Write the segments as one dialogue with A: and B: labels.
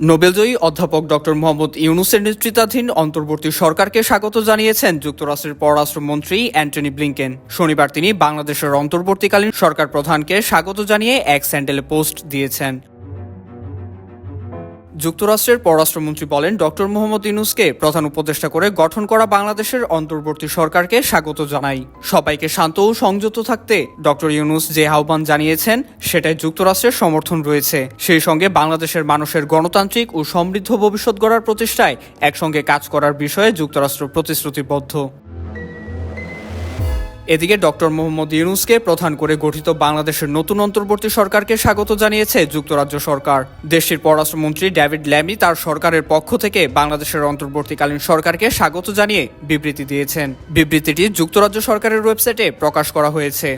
A: নোবেলজয়ী অধ্যাপক ডক্টর মোহাম্মদ ইউনুসের নেতৃত্বাধীন অন্তর্বর্তী সরকারকে স্বাগত জানিয়েছেন যুক্তরাষ্ট্রের পররাষ্ট্রমন্ত্রী অ্যান্টনি ব্লিংকেন। শনিবার তিনি বাংলাদেশের অন্তর্বর্তীকালীন সরকার প্রধানকে স্বাগত জানিয়ে এক স্যান্ডেলে পোস্ট দিয়েছেন। যুক্তরাষ্ট্রের পররাষ্ট্রমন্ত্রী বলেন, ডক্টর মোহাম্মদ ইউনুসকে প্রধান উপদেষ্টা করে গঠন করা বাংলাদেশের অন্তর্বর্তী সরকারকে স্বাগত জানাই। সবাইকে শান্ত ও সংযত থাকতে ডক্টর ইউনুস যে আহ্বান জানিয়েছেন, সেটাই যুক্তরাষ্ট্রের সমর্থন রয়েছে। সেই সঙ্গে বাংলাদেশের মানুষের গণতান্ত্রিক ও সমৃদ্ধ ভবিষ্যৎ গড়ার প্রচেষ্টায় একসঙ্গে কাজ করার বিষয়ে যুক্তরাষ্ট্র প্রতিশ্রুতিবদ্ধ। এদিকে ডক্টর মোহাম্মদ ইউনুসকে প্রধান করে গঠিত বাংলাদেশের নতুন অন্তর্বর্তী সরকারকে স্বাগত জানিয়েছে যুক্তরাজ্য সরকার। দেশটির পররাষ্ট্রমন্ত্রী ডেভিড ল্যামি তার সরকারের পক্ষ থেকে বাংলাদেশের অন্তর্বর্তীকালীন সরকারকে স্বাগত জানিয়ে বিবৃতি দিয়েছেন। বিবৃতিটি যুক্তরাজ্য সরকারের ওয়েবসাইটে প্রকাশ করা হয়েছে।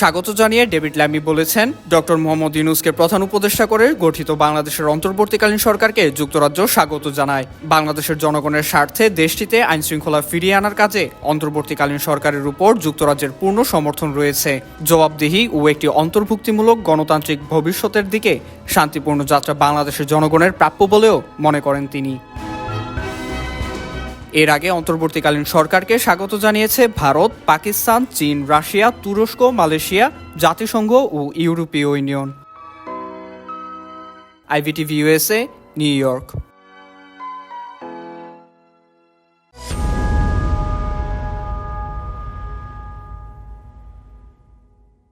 A: স্বাগত জানিয়ে ডেভিড ল্যামি বলেছেন, ডক্টর মোহাম্মদ ইউনুসকে প্রধান উপদেষ্টা করে গঠিত বাংলাদেশের অন্তর্বর্তীকালীন সরকারকে যুক্তরাজ্য স্বাগত জানায়। বাংলাদেশের জনগণের স্বার্থে দেশটিতে আইন শৃঙ্খলা ফিরিয়ে আনার কাজে অন্তর্বর্তীকালীন সরকারের উপর যুক্তরাজ্যের পূর্ণ সমর্থন রয়েছে। জবাবদিহি ও একটি অন্তর্ভুক্তিমূলক গণতান্ত্রিক ভবিষ্যতের দিকে শান্তিপূর্ণ যাত্রা বাংলাদেশের জনগণের প্রাপ্য বলেও মনে করেন তিনি। এর আগে অন্তর্বর্তীকালীন সরকারকে স্বাগত জানিয়েছে ভারত, পাকিস্তান, চীন, রাশিয়া, তুরস্ক, মালয়েশিয়া, জাতিসংঘ ও ইউরোপীয় union. IVTV USA New York.